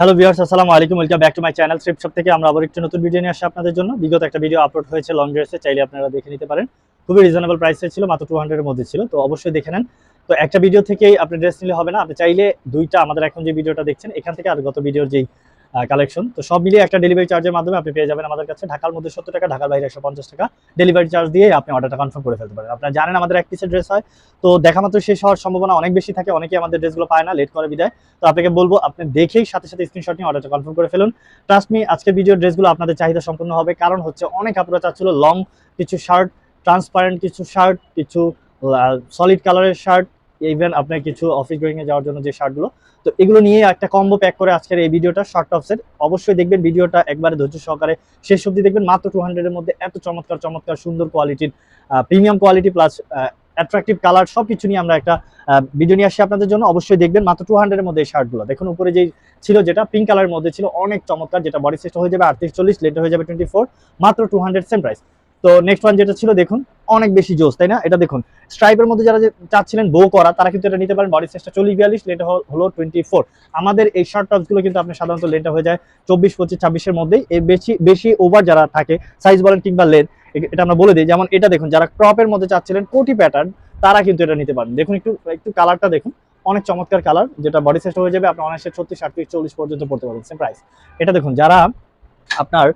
Hello বিহার্স আসসালামু আলাইকুম। Welcome back to my channel trip shop থেকে। আমরা আবার একটি নতুন ভিডিও নিয়ে আসি আপনাদের জন্য। বিগত একটা ভিডিও আপলোড হয়েছে লং ড্রেসে চাইলে আপনারা দেখে নিতে পারেন। খুবই রিজনেবল প্রাইসে ছিল, মাত্র টু হান্ড্রেডের মধ্যে ছিল। তো অবশ্যই দেখে নেন। তো একটা ভিডিও থেকেই আপনি ড্রেস নিলে হবে না। আপনি চাইলে দুইটা, আমাদের এখন যে ভিডিওটা দেখছেন, এখান থেকে আর গত ভিডিওর যেই কালেকশন তো সব মিলিয়ে একটা ডেলিভারি চার্জের মাধ্যমে আপনি পেয়ে যাবেন আমাদের কাছে। ঢাকার মধ্যে সত্তর টাকা, ঢাকার বাইরে একশো পঞ্চাশ টাকা। ডেলিভারি চার্জ দিয়ে আপনি অর্ডারটা কনফার্ম করে ফেলতে পারেন। আপনারা জানেন আমাদের এক পিসের ড্রেস হয়। তো দেখা মাত্র শেষ হওয়ার সম্ভাবনা অনেক বেশি থাকে। অনেকেই আমাদের ড্রেসগুলো পায় না লেট করে বিদায়। তো আপনাকে বলব, আপনি দেখেই সাথে সাথে স্ক্রিনশট নিয়ে অর্ডারটা কনফার্ম করে ফেলুন। ট্রাস্ট মি আজকের ভিডিওর ড্রেসগুলো আপনাদের চাহিদা সম্পূর্ণ হবে। কারণ হচ্ছে অনেক আপুরা চাচ্ছিল লং কিছু শার্ট ট্রান্সপারেন্ট কিছু শার্ট কিছু সলিড কালারের শার্ট ইভেন আপনার কিছু অফিস এ যাওয়ার জন্য যে শার্টগুলো তো এগুলো নিয়ে একটা কম্বো প্যাক করে আজকের এই ভিডিওটা শর্ট টপসের অবশ্যই দেখবেন ভিডিওটা একবারে ধৈর্য সহকারে শেষ অবধি দেখবেন, মাত্র টু হান্ড্রেডের মধ্যে এত চমৎকার চমৎকার, সুন্দর কোয়ালিটির premium quality plus attractive colour সব কিছু নিয়ে আমরা একটা ভিডিও নিয়ে আসি আপনাদের জন্য। অবশ্যই দেখবেন মাত্র টু হান্ড্রেডের মধ্যে এই শার্টগুলো দেখুন, উপরে যেই ছিল যেটা পিঙ্ক কালারের মধ্যে ছিল অনেক চমৎকার, যেটা বডি সাইজটা হয়ে যাবে আটত্রিশ, চল্লিশ লেটার হয়ে যাবে টোয়েন্টি ফোর মাত্র টু হান্ড্রেড সেম প্রাইস তো নেক্সট ওয়ান যেটা ছিল, দেখুন, অনেক বেশি জোস, তাই না? এটা দেখুন স্ট্রাইপের মধ্যে যারা যে চাচ্ছিলেন বো করা, তারা কিন্তু এটা নিতে পারেন বডি সাইজটা চল্লিশ বিয়াল্লিশ লেটা হলো টোয়েন্টি ফোর আমাদের এই শর্ট টপসগুলো কিন্তু আপনি সাধারণত লেনটা হয়ে যায় চব্বিশ, পঁচিশ, ছাব্বিশের মধ্যেই। এই বেশি বেশি ওভার যারা থাকে সাইজ বলেন কিংবা লেন এটা আমরা বলে দিই। যেমন এটা দেখুন, যারা ক্রপের মধ্যে চাচ্ছিলেন কোটি প্যাটার্ন তারা কিন্তু এটা নিতে পারেন। দেখুন একটু একটু কালারটা দেখুন, অনেক চমৎকার কালার যেটা বডি সাইজটা হয়ে যাবে আপনার অনেক ছত্রিশ, আটত্রিশ, চল্লিশ পর্যন্ত পড়তে পারবেন সেম প্রাইস এটা দেখুন, যারা আপনার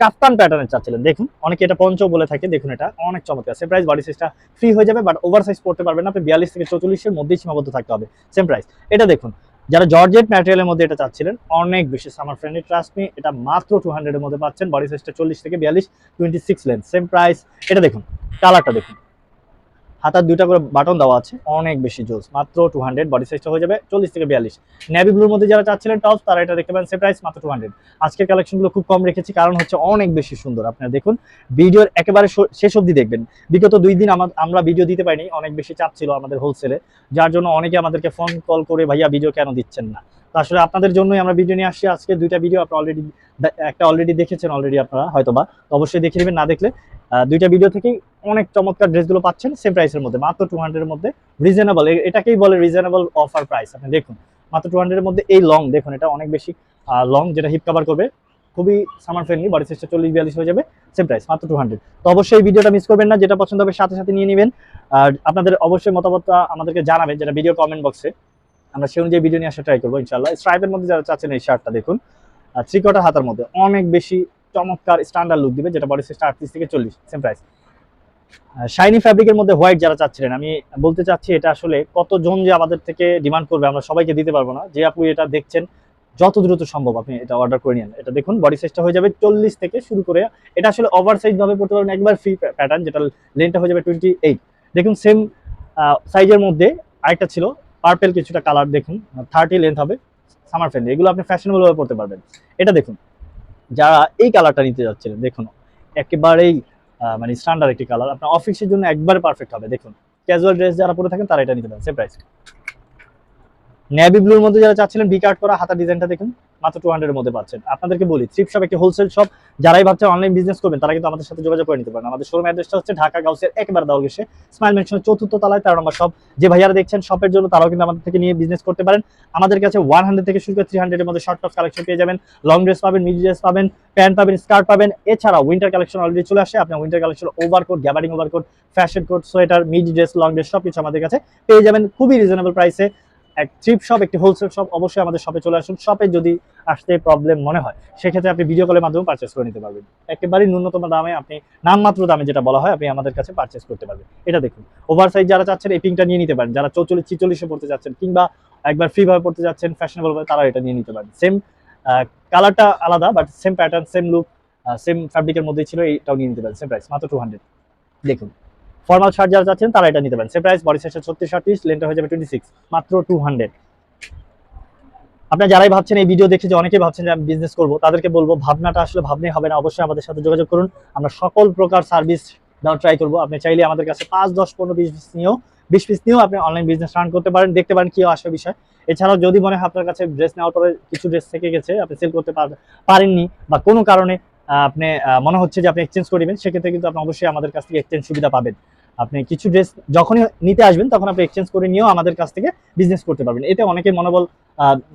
কাপ্তান প্যাটার্নের চাচ্ছিলেন দেখুন, অনেকে এটা পঞ্চ বলে থাকে, দেখুন এটা, অনেক চমৎকার। সেম প্রাইস বডি সাইজটা ফ্রি হয়ে যাবে বাট ওভার সাইজ পড়তে পারবেন আপনি বিয়াল্লিশ থেকে চৌচল্লিশের মধ্যেই সীমাবদ্ধ থাকতে হবে। সেম প্রাইস এটা দেখুন, যারা জর্জেট ম্যাটেরিয়ালের মধ্যে এটা চাচ্ছিলেন, অনেক বেশি সামার ফ্রেন্ডের ট্রাস্ট মি এটা মাত্র টু হান্ড্রেডের মধ্যে পাচ্ছেন বডি সাইজটা চল্লিশ থেকে বিয়াল্লিশ twenty six length same price এটা দেখুন কালারটা দেখুন। হাতার দুইটা করে বাটন দেওয়া আছে, অনেক বেশি জোস, মাত্র টু হান্ড্রেড বডি সাইজটা হয়ে যাবে চল্লিশ থেকে বিয়াল্লিশ। নেভি ব্লুর মধ্যে যারা চাচ্ছিলেন টপস তারা এটা দেখতে পারেন সে প্রাইস মাত্র টু হান্ড্রেড আজকের কালেকশনগুলো খুব কম রেখেছি, কারণ হচ্ছে অনেক বেশি সুন্দর। আপনারা দেখুন, ভিডিওর একেবারে শেষ অবধি দেখবেন। বিগত দুই দিন আমা- আমরা ভিডিও দিতে পারিনি, অনেক বেশি চাপ ছিল আমাদের হোলসেলে যার জন্য অনেকে আমাদেরকে ফোন কল করে, ভাইয়া ভিডিও কেন দিচ্ছেন না? আসলে আপনাদের জন্যই আমরা ভিডিও নিয়ে আসছি। আজকে দুইটা ভিডিও আপনারা অলরেডি একটা অলরেডি দেখেছেন অলরেডি আপনারা হয়তো বা অবশ্যই দেখে নেবেন, না দেখলে দুইটা ভিডিও থেকেই অনেক চমৎকার ড্রেসগুলো পাচ্ছেন সেম প্রাইসের মধ্যে, মাত্র টু হান্ড্রেডের মধ্যে রিজনেবল এটাকেই বলে রিজনেবল অফার প্রাইস আপনি দেখুন, মাত্র টু হান্ড্রেডের মধ্যে এই লং দেখুন, এটা অনেক বেশি লং যেটা হিপ কভার করবে, খুবই সামার ফ্রেন্ডলি বডি সাইজটা চল্লিশ, বিয়াল্লিশ হয়ে যাবে সেম প্রাইস মাত্র টু হান্ড্রেড তো অবশ্যই ভিডিওটা মিস করবেন না, যেটা পছন্দ হবে, সাথে সাথে নিয়ে নেবেন। আর আপনাদের অবশ্যই মতামতটা আমাদেরকে জানাবেন, যেটা ভিডিও কমেন্ট বক্সে আমরা সেই অনুযায়ী ভিডিও নিয়ে আসা ট্রাই করব ইনশাল্লাহ স্ট্রাইপের মধ্যে যারা চাচ্ছেন এই শার্টটা দেখুন থ্রি কোয়ার্টার হাতার মধ্যে অনেক বেশি চমৎকার স্ট্যান্ডার্ড লুক দিবে, যেটা বডি সাইজটা আটত্রিশ থেকে চল্লিশ সেম প্রাইস শাইনি ফ্যাব্রিকের মধ্যে হোয়াইট যারা চাচ্ছিলেন, আমি বলতে চাচ্ছি এটা আসলে কতজন যে আমাদের থেকে ডিমান্ড করবে আমরা সবাইকে দিতে পারব না। যে আপনি এটা দেখছেন, যত দ্রুত সম্ভব আপনি এটা অর্ডার করে নিন এটা দেখুন বডি সাইজটা হয়ে যাবে চল্লিশ থেকে শুরু করে, এটা আসলে ওভার সাইজ ভাবে পড়তে পারবেন, একবার ফ্রি প্যাটার্ন যেটা লেনটা হয়ে যাবে টোয়েন্টি এইট দেখুন সেম সাইজের মধ্যে আরেকটা ছিল পার্পেল কিছুটা কালার দেখুন থার্টি লেন্থ হবে সামার ফ্রেন্ডলি এগুলো আপনি ফ্যাশনেবলভাবে পড়তে পারবেন। এটা দেখুন, যারা এই কালারটা নিতে যাচ্ছিলেন দেখুন, একেবারেই মানে স্ট্যান্ডার্ড একটি কালার আপনার অফিসের জন্য একবারে পারফেক্ট হবে, দেখুন ক্যাজুয়াল ড্রেস যারা পরে থাকেন, তারা এটা নিতে পারেন সে প্রাইস নেভি ব্লুর মধ্যে যারা চাচ্ছিলেন বি কাট করা, হাতা ডিজাইনটা দেখুন। মাত্র টু হান্ড্রেডের মধ্যে পাচ্ছেন। আপনাদেরকে বলি থ্রিপ শপ একটি হোলসেল শপ যারাই ভাবছেন অনলাইন বিজনেস করবেন, তারা কিন্তু আমাদের সাথে যোগাযোগ করে নিতে পারেন। আমাদের শোরুম অ্যাড্রেসটা হচ্ছে ঢাকা গাউসের একেবারে দাও গেছে স্মাইল মেনশনের চতুর্থ তলায়, তেরো নম্বর শপ যে ভাইয়ারা দেখছেন শপের জন্য, তারাও কিন্তু আমাদের থেকে নিয়ে বিজনেস করতে পারেন। আমাদের কাছে ওয়ান হান্ড্রেড থেকে শুরু করে থ্রি হান্ড্রেডের মধ্যে শর্ট টপ কালেকশন পেয়ে যাবেন। লং ড্রেস পাবেন মিড ড্রেস পাবেন প্যান্ট পাবেন স্কার্ট পাবেন। এছাড়া উইন্টার কালেকশন অলরেডি চলে আসে। আপনার winter collection over overcoat গ্যাবারিং overcoat fashion coat sweater mid dress long dress সব কিছু আমাদের কাছে পেয়ে যাবেন। খুবই রিজনেবল প্রাইসে এক ট্রিপ শপ একটি হোলসেল শপ অবশ্যই আমাদের শপে চলে আসুন। শপে যদি আসতে প্রবলেম মনে হয়, সেক্ষেত্রে আপনি ভিডিও কলের মাধ্যমে পারচেস করে নিতে পারবেন। একেবারেই ন্যূনতম দামে আপনি, নামমাত্র দামে যেটা বলা হয়, আপনি আমাদের কাছে পারচেস করতে পারবেন। এটা দেখুন ওভার সাইজ যারা চাচ্ছেন, এই পিংটা নিয়ে নিতে পারেন। যারা চৌচল্লিশ, ছিচল্লিশে পড়তে যাচ্ছেন কিংবা একবার ফ্রি ভাবে পড়তে যাচ্ছেন ফ্যাশনেবল ভাবে তারা এটা নিয়ে নিতে পারেন। সেম কালারটা আলাদা but same pattern same look same ফ্যাব্রিকের মধ্যেই ছিল, এইটাও নিয়ে নিতে পারেন সেম প্রাইস মাত্র টু হান্ড্রেড দেখুন ফর্মাল শার্ট যারা চাচ্ছেন তারা এটা নিতে পারেন। সেম প্রাইস বডি সাইজটা ছত্রিশ আটত্রিশ লেনটা হয়ে যাবে টোয়েন্টি সিক্স মাত্র টু হান্ড্রেড আপনারা যারাই ভাবছেন এই ভিডিও দেখে যে অনেকে ভাবছেন যে আমি বিজনেস করব, তাদেরকে বলব, ভাবনাটা আসলে ভাবনাই হবে না, অবশ্যই আমাদের সাথে যোগাযোগ করুন। আমরা সকল প্রকার সার্ভিস দেওয়ার ট্রাই করব। আপনি চাইলে আমাদের কাছে পাঁচ, দশ, পনেরো, বিশ পিস নিয়েও, বিশ পিস নিয়েও আপনি অনলাইন বিজনেস রান করতে পারেন, দেখতে পারেন কি আসবে বিষয়। এছাড়াও যদি মনে হয় আপনার কাছে ড্রেস নেওয়ার পরে কিছু ড্রেস থেকে গেছে, আপনি সেল করতে পার- পারেননি বা কোনো কারণে আপনি মনে হচ্ছে যে আপনি এক্সচেঞ্জ করে সেক্ষেত্রে কিন্তু আপনি অবশ্যই আমাদের কাছ থেকে এক্সচেঞ্জ সুবিধা পাবেন। আপনি কিছু ড্রেস যখনই নিতে আসবেন, তখন আপনি এক্সচেঞ্জ করে নিয়েও আমাদের কাছ থেকে বিজনেস করতে পারবেন। এতে অনেকে মনোবল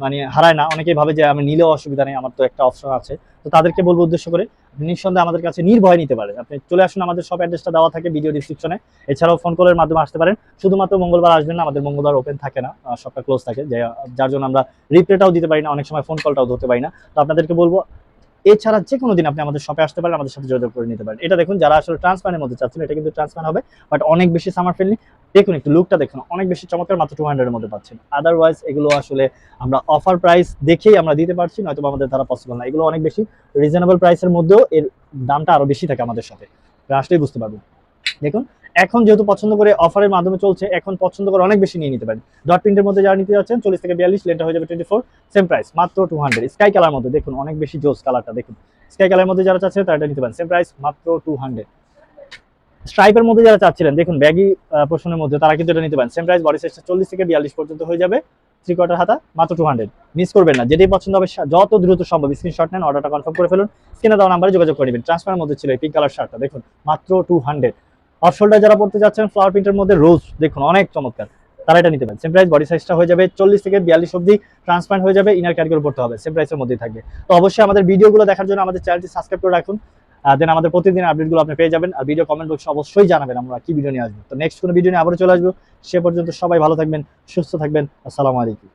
মানে হারায় না। অনেকেই ভাবে যে আমি নিলেও অসুবিধা নেই, আমার তো একটা অপশন আছে। তো তাদেরকে বলব উদ্দেশ্য করে নিঃসন্দেহে আমাদের কাছে নির্ভয় নিতে পারেন। আপনি চলে আসুন, আমাদের সব অ্যাড্রেসটা দেওয়া থাকে ভিডিও ডিসক্রিপশনে এছাড়াও ফোন কলের মাধ্যমে আসতে পারেন। শুধুমাত্র মঙ্গলবার আসবেন না, আমাদের মঙ্গলবার ওপেন থাকে না সবটা ক্লোজ থাকে। যার জন্য আমরা রিপ্লেটাও দিতে পারি না, অনেক সময় ফোন কলটাও ধরতে পারি না। তো আপনাদেরকে বলব এছাড়া যে কোনো দিন আপনি আমাদের শপে আসতে পারেন, আমাদের সাথে যোগাযোগ করে নিতে পারেন। এটা দেখুন, যারা আসলে ট্রান্সপ্যানের মধ্যে চাচ্ছেন, এটা কিন্তু ট্রান্সপ্যান হবে বাট অনেক বেশি সামার ফ্রেন্ডলি দেখুন একটু লুকটা দেখুন, অনেক বেশি চমৎকার, মাত্র টু হান্ড্রেডের মধ্যে পাচ্ছেন। আদারওয়াইজ এগুলো আসলে আমরা অফার প্রাইস দেখেই আমরা দিতে পারছি নয়তো আমাদের দ্বারা পসিবল না। এগুলো অনেক বেশি রিজনেবল প্রাইসের মধ্যেও এর দামটা আরও বেশি থাকে আমাদের সাথে। আসলেই বুঝতে পারবেন দেখুন এখন যেহেতু পছন্দ করে অফারের মাধ্যমে চলছে, এখন পছন্দ করে অনেক বেশি নিয়ে নিতে পারেন। ডট প্রিন্টের মধ্যে যারা নিতে যাচ্ছেন, চল্লিশ থেকে বিয়াল্লিশ লেনটা হয়ে যাবে টোয়েন্টি ফোর সেম প্রাইস মাত্র টু হান্ড্রেড স্কাই কালার মধ্যে দেখুন, অনেক বেশি জোস কালারটা দেখুন। স্কাই কালার মধ্যে যারা চাচ্ছেন তারা নিতে পারেন সেম প্রাইস মাত্র টু হান্ড্রেড স্ট্রাইপের মধ্যে যারা চাচ্ছিলেন, দেখুন ব্যাগি পোর্শনের মধ্যে, তারা কিন্তু এটা নিতে পারেন। সেম প্রাইস বডি সাইজটা চল্লিশ থেকে বিয়াল্লিশ পর্যন্ত হয়ে যাবে থ্রি কোয়ার্টার হাতা, মাত্র টু হান্ড্রেড মিস করবেন না, যেটাই পছন্দ হবে যত দ্রুত সম্ভব স্ক্রিনশট নেন অর্ডারটা কনফার্ম করে ফেলুন। স্ক্রিনে দেওয়া নাম্বারে যোগাযোগ করে নেবেন। ট্রান্সফারের মধ্যে ছিল এই পিঙ্ক কালার শার্টটা দেখুন, মাত্র টু হান্ড্রেড অফশোল্ডার যারা পড়তে যাচ্ছেন ফ্লাওয়ার প্রিন্টের মধ্যে রোজ দেখুন, অনেক চমৎকার। তারা এটা নিতে পারেন। সেম প্রাইস বডি সাইজটা হয়ে যাবে চল্লিশ থেকে বিয়াল্লিশ অব্দি ট্রান্সপ্যান্ট হয়ে যাবে ইনার ক্যারিগুলো পড়তে হবে সেম প্রাইসের মধ্যেই থাকবে। তো অবশ্যই আমাদের ভিডিওগুলো দেখার জন্য আমাদের চ্যানেলটি সাবস্ক্রাইব করে রাখুন দেন আমাদের প্রতিদিন আপডেটগুলো আপনি পেয়ে যাবেন। আর ভিডিও কমেন্ট বক্সে অবশ্যই জানাবেন আমরা কি ভিডিও নিয়ে আসব। তো নেক্সট কোনো ভিডিও নিয়ে আবারও চলে আসব। সে পর্যন্ত সবাই ভালো থাকবেন, সুস্থ থাকবেন। আসসালামু আলাইকুম।